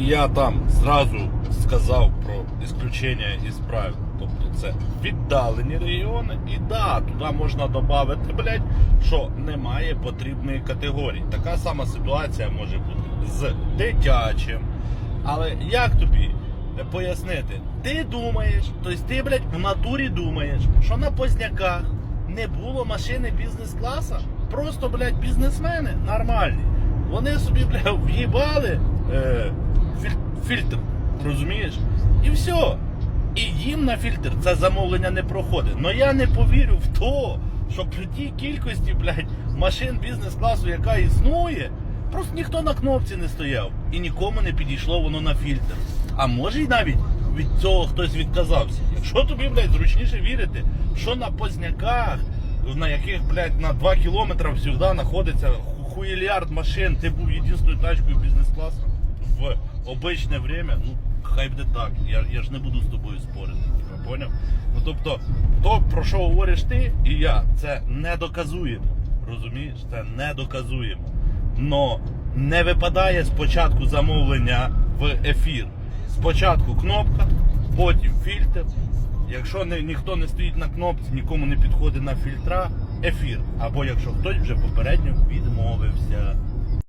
І я там зразу сказав про ісключення із правил. Тобто це віддалені регіони, і да, туди можна додати, блядь, що немає потрібної категорії. Така сама ситуація може бути з дитячим. Але як тобі пояснити? Ти думаєш, тобто ти, блядь, в натурі думаєш, що на позняках не було машини бізнес-класа? Просто, блядь, бізнесмени нормальні. Вони собі, блядь, в'їбали е, фільтр, розумієш? І все. І їм на фільтр це замовлення не проходить. Но я не повірю в то, що при тій кількості, блядь, машин бізнес-класу, яка існує, просто ніхто на кнопці не стояв. І нікому не підійшло воно на фільтр. А може й навіть від цього хтось відказався. Якщо тобі, блядь, зручніше вірити, що на позняках, на яких, блядь, на 2 кілометри всюди знаходиться ху- хуєлярд машин, ти був єдиною тачкою бізнес-класу в обичне время, ну хай буде так. Я, я ж не буду з тобою спорити. типа, Поняв? Ну тобто, то про що говориш ти і я, це не доказуємо. Розумієш? Це не доказуємо. Но не випадає спочатку замовлення в ефір. Спочатку кнопка, потім фільтр. Якщо не, ніхто не стоїть на кнопці, нікому не підходить на фільтра, ефір. Або якщо хтось вже попередньо відмовився.